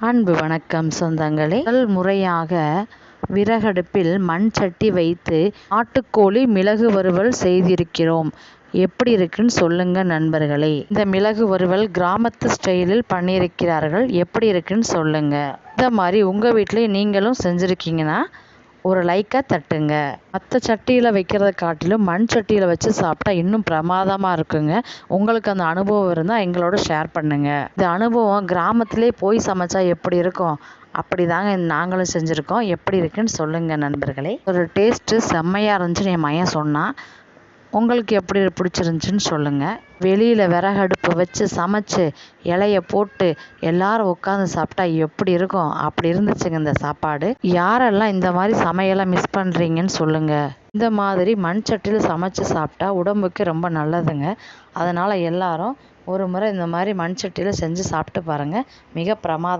அன்பு வணக்கம் சொந்தங்களே. முதல் முறையாக விறகடுப்பில் மண் சட்டி வைத்து ஆட்டுக்கோழி மிளகு வறுவல் செய்திருக்கிறோம். எப்படி இருக்குன்னு சொல்லுங்க நண்பர்களே. இந்த மிளகு வறுவல் கிராமத்து ஸ்டைலில் பண்ணியிருக்கிறார்கள். எப்படி இருக்குன்னு சொல்லுங்க. இந்த மாதிரி உங்கள் வீட்டிலே நீங்களும் செஞ்சுருக்கீங்கன்னா ஒரு லைக்கை தட்டுங்க. மற்ற சட்டியில் வைக்கிறத காட்டிலும் மண் சட்டியில் வச்சு சாப்பிட்டா இன்னும் பிரமாதமாக இருக்குங்க. உங்களுக்கு அந்த அனுபவம் இருந்தால் எங்களோட ஷேர் பண்ணுங்கள் இந்த அனுபவம் கிராமத்திலே போய் சமைச்சா எப்படி இருக்கும்? அப்படி தாங்க நாங்களும் செஞ்சுருக்கோம். எப்படி இருக்குன்னு சொல்லுங்கள் நண்பர்களே. ஒரு டேஸ்ட்டு செம்மையாக இருந்துச்சுன்னு என் மையன் சொன்னான். உங்களுக்கு எப்படி பிடிச்சிருந்துச்சின்னு சொல்லுங்கள் வெளியில் விறகடுப்பு வச்சு சமைச்சு இலைய போட்டு எல்லாரும் உட்காந்து சாப்பிட்டா எப்படி இருக்கும்? அப்படி இருந்துச்சுங்க இந்த சாப்பாடு. யாரெல்லாம் இந்த மாதிரி சமையலை மிஸ் பண்ணுறீங்கன்னு சொல்லுங்கள் இந்த மாதிரி மண் சட்டியில் சமைச்சு சாப்பிட்டா உடம்புக்கு ரொம்ப நல்லதுங்க. அதனால் எல்லாரும் ஒரு முறை இந்த மாதிரி மண் சட்டியில் செஞ்சு சாப்பிட்டு பாருங்கள் மிக பிரமாதம்